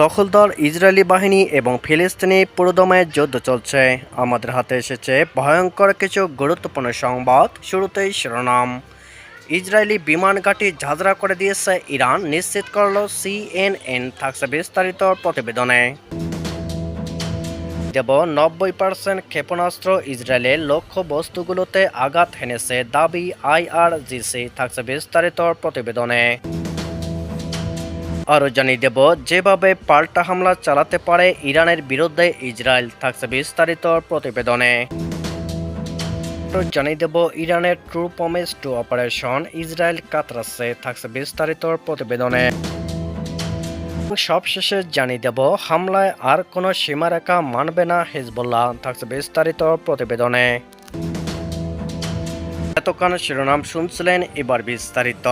দখলদার ইসরায়েলি বাহিনী এবং ফিলিস্তিনি পুরোদমায় যুদ্ধ চলছে। আমাদের হাতে এসেছে ভয়ঙ্কর কিছু গুরুত্বপূর্ণ সংবাদ। শুরুতেই শিরোনাম। ইসরায়েলি বিমান ঘাঁটি ঝাঁঝরা করে দিয়েছে ইরান, নিশ্চিত করল সিএনএন থাকছে বিস্তারিত প্রতিবেদনে। দেব, নব্বই পার্সেন্ট ক্ষেপণাস্ত্র ইসরায়েলের লক্ষ্য বস্তুগুলোতে আঘাত হেনেছে। দাবি আইআরজিসি থাকছে বিস্তারিত প্রতিবেদনে। জানিয়ে দেব, যেভাবে পাল্টা হামলা চালাতে পারে ইরানের বিরুদ্ধে ইসরায়েল, থাকছে বিস্তারিত প্রতিবেদনে। জানিয়ে দেব, ইরানের true promise two operation Israel কাতরাচ্ছে, থাকছে বিস্তারিত প্রতিবেদনে। সবশেষে জানিয়ে দেব, হামলায় আর কোনো সীমারেখা মানবে না হিজবুল্লাহ, থাকছে বিস্তারিত প্রতিবেদনে। এতক্ষণ শিরোনাম শুনছিলেন এবার বিস্তারিত।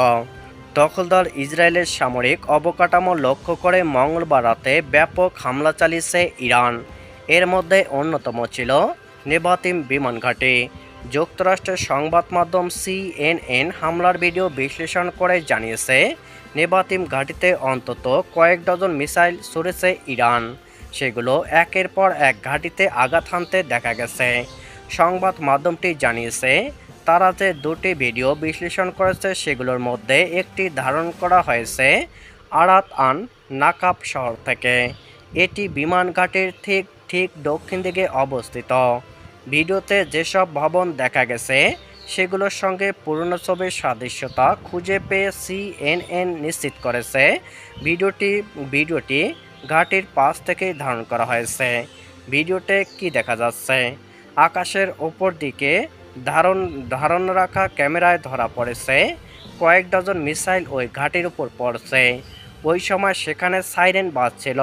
দখলদার ইসরায়েলের সামরিক অবকাঠামো লক্ষ্য করে মঙ্গলবার রাতে ব্যাপক হামলা চালিয়েছে ইরান। এর মধ্যে অন্যতম ছিল নেবাতিম বিমান ঘাঁটি। যুক্তরাষ্ট্রের সংবাদ মাধ্যম সিএনএন হামলার ভিডিও বিশ্লেষণ করে জানিয়েছে, নেবাতিম ঘাঁটিতে অন্তত কয়েক ডজন মিসাইল ছুড়েছে ইরান। সেগুলো একের পর এক ঘাঁটিতে আঘাত হানতে দেখা গেছে। সংবাদ মাধ্যমটি জানিয়েছে তারা যে দুটি ভিডিও বিশ্লেষণ করেছে, সেগুলোর মধ্যে একটি ধারণ করা হয়েছে আরাত আন নাকাব শহর থেকে। এটি বিমান ঘাটের ঠিক ঠিক দক্ষিণ দিকে অবস্থিত। ভিডিওতে যেসব ভবন দেখা গেছে, সেগুলোর সঙ্গে পুরনো ছবির সাদৃশ্যতা খুঁজে পেয়ে সিএনএন নিশ্চিত করেছে। ভিডিওটি ভিডিওটি ঘাটির পাশ থেকেই ধারণ করা হয়েছে। ভিডিওতে কি দেখা যাচ্ছে? আকাশের ওপর দিকে ধারণ ধারণ রাখা ক্যামেরায় ধরা পড়েছে। কয়েক ডজন মিসাইল ওই ঘাটির উপর পড়ছে। ওই সময় সেখানে সাইরেন বাজছিল।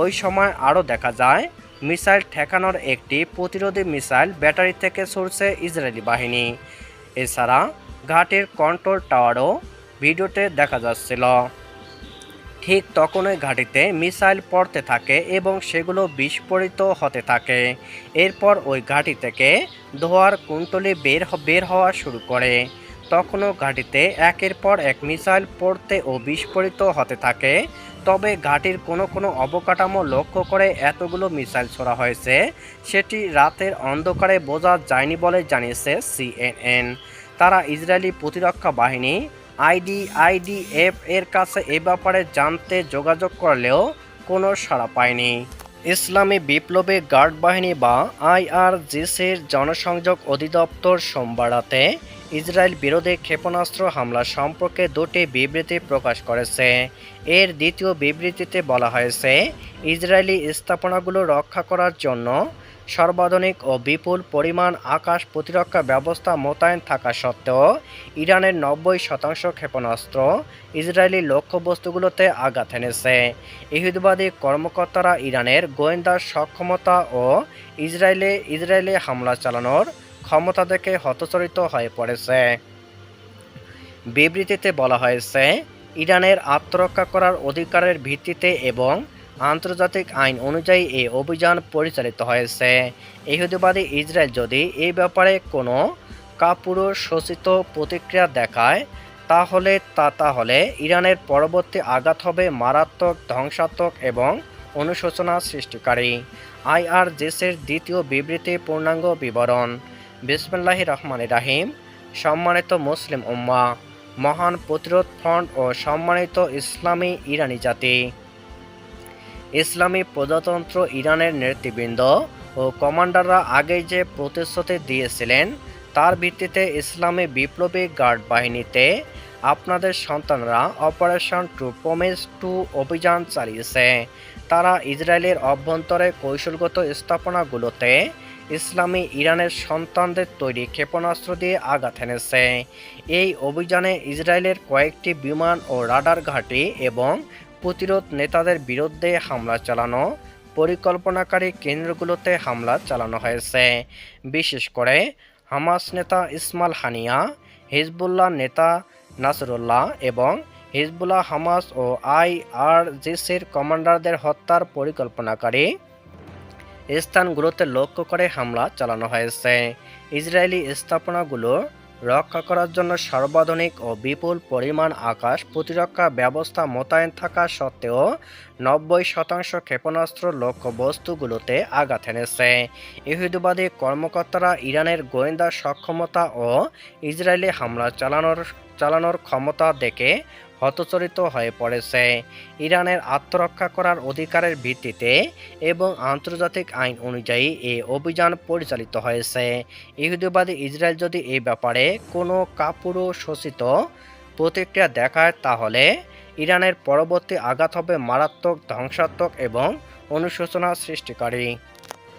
ওই সময় আরও দেখা যায়, মিসাইল ঠেকানোর একটি প্রতিরোধী মিসাইল ব্যাটারি থেকে ছুটছে ইসরায়েলি বাহিনী। এছাড়া ঘাটির কন্ট্রোল টাওয়ারও ভিডিওতে দেখা যাচ্ছিল। ঠিক তখনই ঘাঁটিতে মিসাইল পড়তে থাকে এবং সেগুলো বিস্ফোরিত হতে থাকে। এরপর ওই ঘাঁটি থেকে ধোয়ার কুন্তলি বের বের হওয়া শুরু করে। তখনও ঘাঁটিতে একের পর এক মিসাইল পড়তে ও বিস্ফোরিত হতে থাকে। তবে ঘাঁটির কোনো কোনো অবকাঠামো লক্ষ্য করে এতগুলো মিসাইল ছোড়া হয়েছে, সেটি রাতের অন্ধকারে বোঝা যায়নি বলে জানিয়েছে সিএনএন। তারা ইসরায়েলি প্রতিরক্ষা বাহিনী আইডি আইডিএফ এর কাছে এ ব্যাপারে জানতে যোগাযোগ করলেও কোনো সাড়া পায়নি। ইসলামী বিপ্লবী গার্ড বাহিনী বা আইআরজিসির জনসংযোগ অধিদপ্তর সোমবার রাতে ইসরায়েল বিরোধী ক্ষেপণাস্ত্র হামলা সম্পর্কে দুটি বিবৃতি প্রকাশ করেছে। এর দ্বিতীয় বিবৃতিতে বলা হয়েছে, ইসরায়েলি স্থাপনাগুলো রক্ষা করার জন্য সর্বাধুনিক ও বিপুল পরিমাণ আকাশ প্রতিরক্ষা ব্যবস্থা মোতায়েন থাকা সত্ত্বেও ইরানের নব্বই শতাংশ ক্ষেপণাস্ত্র ইসরায়েলি লক্ষ্যবস্তুগুলোতে আঘাত এনেছে। ইহুদিবাদী কর্মকর্তারা ইরানের গোয়েন্দা সক্ষমতা ও ইসরায়েলে ইসরায়েলে হামলা চালানোর ক্ষমতা দেখে হতচরিত হয়ে পড়েছে। বিবৃতিতে বলা হয়েছে, ইরানের আত্মরক্ষা করার অধিকারের ভিত্তিতে এবং আন্তর্জাতিক আইন অনুযায়ী এই অভিযান পরিচালিত হয়েছে। ইহুদিবাদী ইসরায়েল যদি এই ব্যাপারে কোনো কাপুরুষ শোষিত প্রতিক্রিয়া দেখায়, তাহলে তা তাহলে ইরানের পরবর্তী আঘাত হবে মারাত্মক, ধ্বংসাত্মক এবং অনুশোচনা সৃষ্টিকারী। আইআরজিসির দ্বিতীয় বিবৃতি পূর্ণাঙ্গ বিবরণ। বিসমুল্লাহ রহমান রাহিম। সম্মানিত মুসলিম উম্মা মহান প্রতিরোধ ফ্রন্ট ও সম্মানিত ইসলামী ইরানি জাতি। ইসলামী প্রজাতন্ত্র ইরানের নেতৃবৃন্দ ও কমান্ডাররা আগেই যে প্রতিশ্রুতি দিয়েছিলেন, তার ভিত্তিতে ইসলামী বিপ্লবী গার্ড বাহিনীতে আপনাদের সন্তানরা অপারেশন টু প্রমিস টু অভিযান চালিয়েছে। তারা ইসরায়েলের অভ্যন্তরে কৌশলগত স্থাপনাগুলোতে ইসলামী ইরানের সন্তানদের তৈরি ক্ষেপণাস্ত্র দিয়ে আঘাত এনেছে। এই অভিযানে ইসরায়েলের কয়েকটি বিমান ও রাডার ঘাঁটি এবং প্রতিরোধ নেতাদের বিরুদ্ধে হামলা চালানো, পরিকল্পনাকারী কেন্দ্রগুলোতে হামলা চালানো হয়েছে। বিশেষ করে হামাস নেতা ইসমাল হানিয়া, হিজবুল্লাহ নেতা নাসরুল্লাহ এবং হিজবুল্লাহ হামাস ও আইআরজিসির কমান্ডারদের হত্যার পরিকল্পনাকারী স্থানগুলোতে লক্ষ্য করে হামলা চালানো হয়েছে। ইসরায়েলি স্থাপনাগুলো রক্ষা করার জন্য সর্বাধুনিক ও বিপুল পরিমাণ আকাশ প্রতিরক্ষা ব্যবস্থা মোতায়েন থাকা সত্ত্বেও নব্বই শতাংশ ক্ষেপণাস্ত্র লক্ষ্য বস্তুগুলোতে আঘাত এনেছে। ইহুদিবাদী কর্মকর্তারা ইরানের গোয়েন্দা সক্ষমতা ও ইসরায়েলি হামলা চালানোর চালানোর ক্ষমতা দেখে হতচরিত হয়ে পড়েছে। ইরানের আত্মরক্ষা করার অধিকারের ভিত্তিতে এবং আন্তর্জাতিক আইন অনুযায়ী এই অভিযান পরিচালিত হয়েছে। ইহুদিবাদী ইসরায়েল যদি এই ব্যাপারে কোনো কাপুরু শোষিত প্রতিক্রিয়া দেখায়, তাহলে ইরানের পরবর্তী আঘাত হবে মারাত্মক, ধ্বংসাত্মক এবং অনুশোচনা সৃষ্টিকারী।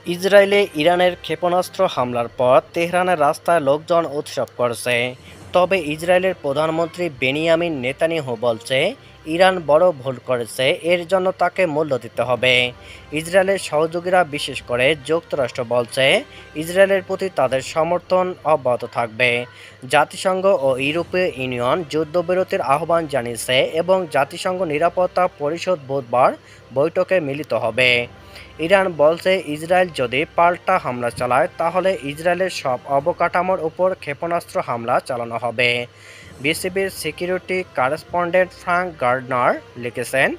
ইসরায়েলে ইরানের ক্ষেপণাস্ত্র হামলার পর তেহরানের রাস্তায় লোকজন উৎসব করছে। তবে ইসরায়েলের প্রধানমন্ত্রী বেনিয়ামিন নেতানিয়াহু বলছে, ইরান বড় ভুল করেছে, এর জন্য তাকে মূল্য দিতে হবে। ইসরায়েলের সহযোগীরা বিশেষ করে যুক্তরাষ্ট্র বলছে, ইসরায়েলের প্রতি তাদের সমর্থন অব্যাহত থাকবে। জাতিসংঘ ও ইউরোপীয় ইউনিয়ন যুদ্ধবিরতির আহ্বান জানিয়েছে এবং জাতিসংঘ নিরাপত্তা পরিষদ বুধবার বৈঠকে মিলিত হবে। ইরান বলছে ইসরায়েল যদি পাল্টা হামলা চালায়, তাহলে ইসরায়েলের সব অবকাঠামোর উপর ক্ষেপণাস্ত্র হামলা চালানো হবে। বিসিবির সিকিউরিটি কারেসপন্ডেন্ট ফ্রাঙ্ক গার্ডনার লিখেছেন,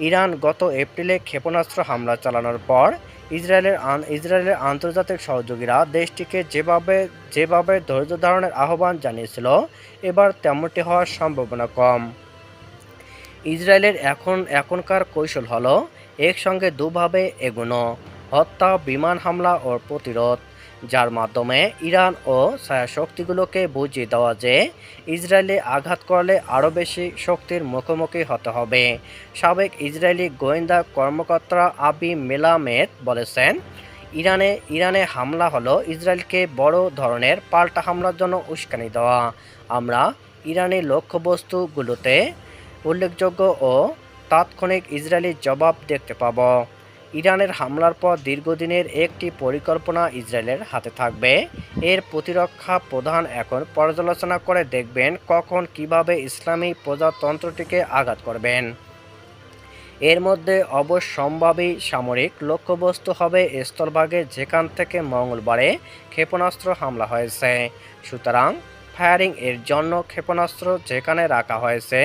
ইরান গত এপ্রিলে ক্ষেপণাস্ত্র হামলা চালানোর পর ইসরায়েলের আন- ইসরায়েলের আন্তর্জাতিক সহযোগীরা দেশটিকে যেভাবে যেভাবে ধৈর্য ধারণের আহ্বান জানিয়েছিল, এবার তেমনটি হওয়ার সম্ভাবনা কম। ইসরায়েলের এখন, এখনকার কৌশল হলো একসঙ্গে দুভাবে এগোনো হত্যা, বিমান হামলা ও প্রতিরোধ, যার মাধ্যমে ইরান ও ছায়া শক্তিগুলোকে বুঝিয়ে দেওয়া যে ইসরায়েলে আঘাত করলে আরও বেশি শক্তির মুখোমুখি হতে হবে, সাবেক ইসরায়েলি গোয়েন্দা কর্মকর্তা আবি মেলামেদ বলেছেন, ইরানে ইরানে হামলা হলো ইসরায়েলকে বড় ধরনের পাল্টা হামলার জন্য উস্কানি দেওয়া। আমরা ইরানি লক্ষ্যবস্তুগুলোতে উল্লেখযোগ্য ও তাৎক্ষণিক ইসরায়েলি জবাব দেখতে পাব। ইরানের হামলার পর দীর্ঘদিনের একটি পরিকল্পনা ইসরায়েলের হাতে থাকবে। এর প্রতিরক্ষা প্রধান এখন পর্যালোচনা করে দেখবেন কখন কীভাবে ইসলামী প্রজাতন্ত্রটিকে আঘাত করবেন। এর মধ্যে অবশ্যম্ভাবী সামরিক লক্ষ্যবস্তু হবে স্থলভাগে যেখান থেকে মঙ্গলবারে ক্ষেপণাস্ত্র হামলা হয়েছে। সুতরাং ফায়ারিং এর জন্য ক্ষেপণাস্ত্র যেখানে রাখা হয়েছে,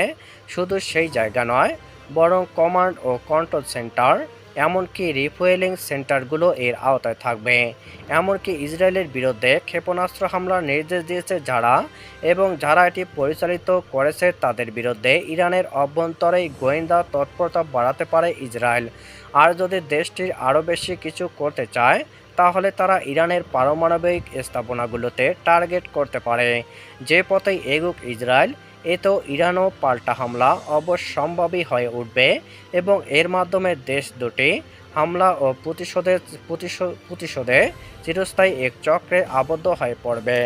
শুধু সেই জায়গা নয় বরং কমান্ড ও কন্ট্রোল সেন্টার, এমনকি রিফুয়েলিং সেন্টারগুলো এর আওতায় থাকবে। এমনকি ইসরায়েলের বিরুদ্ধে ক্ষেপণাস্ত্র হামলার নির্দেশ দিয়েছে যারা, এবং যারা এটি পরিচালিত করেছে তাদের বিরুদ্ধে ইরানের অভ্যন্তরে গোয়েন্দা তৎপরতা বাড়াতে পারে ইসরায়েল। আর যদি দেশটির আরও বেশি কিছু করতে চায়, তাহলে তারা ইরানের পারমাণবিক স্থাপনাগুলোতে টার্গেট করতে পারে। যে পথেই এগুক ইসরায়েল এ তো ইরানও পাল্টা হামলা অবশ্যম্ভাবী হয়ে উঠবে এবং এর মাধ্যমে দেশ দুটি হামলা ও প্রতিশোধের প্রতিশোধ প্রতিশোধে চিরস্থায়ী এক চক্রে আবদ্ধ হয়ে পড়বে।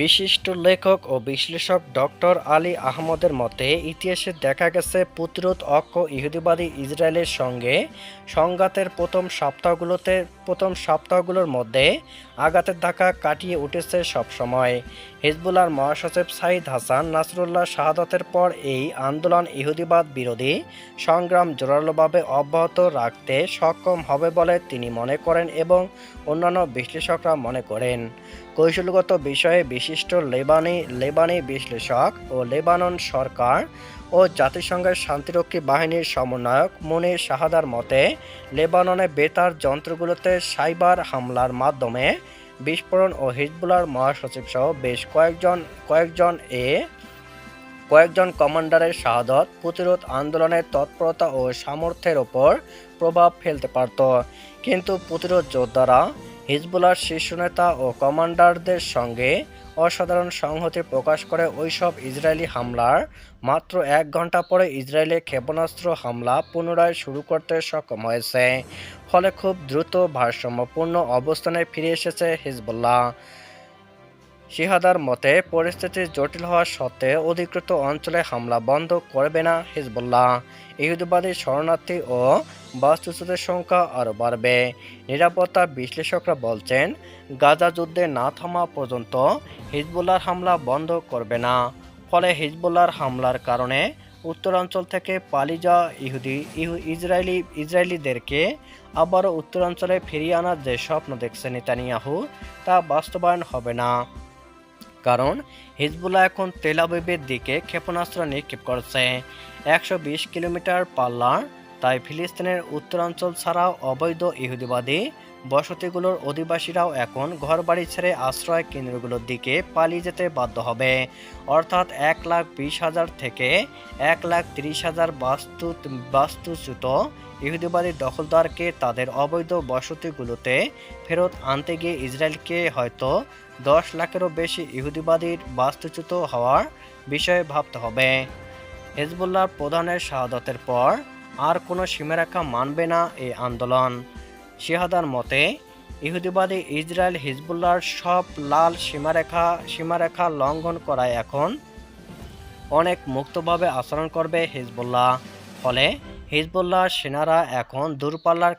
বিশিষ্ট লেখক ও বিশ্লেষক ডক্টর আলী আহমদের মতে, ইতিহাসে দেখা গেছে প্রতিরোধ অক্ষ ইহুদিবাদী ইসরায়েলের সঙ্গে সংঘাতের প্রথম সপ্তাহগুলোতে, প্রথম সপ্তাহগুলোর মধ্যে আঘাতের ধাক্কা কাটিয়ে উঠেছে সবসময়। হিজবুল্লার মহাসচিব সাইদ হাসান নাসরুল্লাহ শাহাদাতের পর এই আন্দোলন ইহুদিবাদ বিরোধী সংগ্রাম জোরালোভাবে অব্যাহত রাখতে সক্ষম হবে বলে তিনি মনে করেন এবং অন্যান্য বিশ্লেষকরা মনে করেন। কৌশলগত বিষয়ে বিশিষ্ট লেবানি লেবানি বিশ্লেষক ও লেবানন সরকার ও জাতিসংঘের শান্তিরক্ষী বাহিনীর সমন্বয়ক মুনির শাহাদার মতে, লেবাননে বেতার যন্ত্রগুলোতে সাইবার হামলার মাধ্যমে বিস্ফোরণ ও হিজবুলার মহাসচিব সহ বেশ কয়েকজন কয়েকজন এ, কয়েকজন কমান্ডারের শাহাদত প্রতিরোধ আন্দোলনের তৎপরতা ও সামর্থ্যের ওপর প্রভাব ফেলতে পারত। কিন্তু প্রতিরোধ যোদ্ধারা হিজবুলার শীর্ষ নেতা ও কমান্ডারদের সঙ্গে অসাধারণ সংহতি প্রকাশ করে ওইসব ইসরায়েলি হামলার মাত্র এক ঘণ্টা পরে ইসরায়েলে ক্ষেপণাস্ত্র হামলা পুনরায় শুরু করতে সক্ষম হয়েছে। ফলে খুব দ্রুত ভারসাম্যপূর্ণ অবস্থানে ফিরে এসেছে হিজবুল্লাহ। শিহাদার মতে, পরিস্থিতি জটিল হওয়া সত্ত্বেও অধিকৃত অঞ্চলে হামলা বন্ধ করবে না হিজবুল্লাহ। ইহুদবাদী শরণার্থী ও বাস্তুচ্যুতের সংখ্যা আরও বাড়বে। নিরাপত্তা বিশ্লেষকরা বলছেন, গাজা যুদ্ধে না থামা পর্যন্ত হিজবুল্লার হামলা বন্ধ করবে না। ফলে হিজবুল্লার হামলার কারণে উত্তরাঞ্চল থেকে পালিয়ে যাওয়া ইহুদি, ইহু, ইসরায়েলি, ইসরায়েলিদেরকে আবারও উত্তরাঞ্চলে ফিরিয়ে আনার যে স্বপ্ন দেখছে নেতানিয়াহু, তা বাস্তবায়ন হবে না। কারণ হিজবুল্লাহ এখন তেল আবিবের দিকে ক্ষেপণাস্ত্র নিক্ষেপ করছে। একশো বিশ কিলোমিটার পাল্লার তাই ফিলিস্তিনের উত্তরাঞ্চল ছাড়াও অবৈধ ইহুদিবাদী বসতিগুলোর অধিবাসীরাও এখন ঘরবাড়ি ছেড়ে আশ্রয় কেন্দ্রগুলোর দিকে পালিয়ে যেতে বাধ্য হবে। অর্থাৎ এক লাখ বিশ হাজার থেকে এক লাখ তিরিশ হাজার বাস্তু, বাস্তুচ্যুত ইহুদিবাদী দখলদারকে তাদের অবৈধ বসতিগুলোতে ফেরত আনতে গিয়ে ইসরায়েলকে হয়তো দশ লাখেরও বেশি ইহুদিবাদীর বাস্তুচ্যুত হওয়ার বিষয়ে ভাবতে হবে। হেজবুল্লাহর প্রধানের শাহাদতের পর আর কোনো সীমারেখা মানবে না এই আন্দোলন। শিহাদার মতে, ইহুদিবাদী ইসরায়েল হিজবুল্লাহর সব লাল সীমারেখা সীমারেখা লঙ্ঘন করায় এখন অনেক মুক্তভাবে আচরণ করবে হিজবুল্লাহ। ফলে হিজবুল্লাহ সেনারা এখন দূরপাল্লার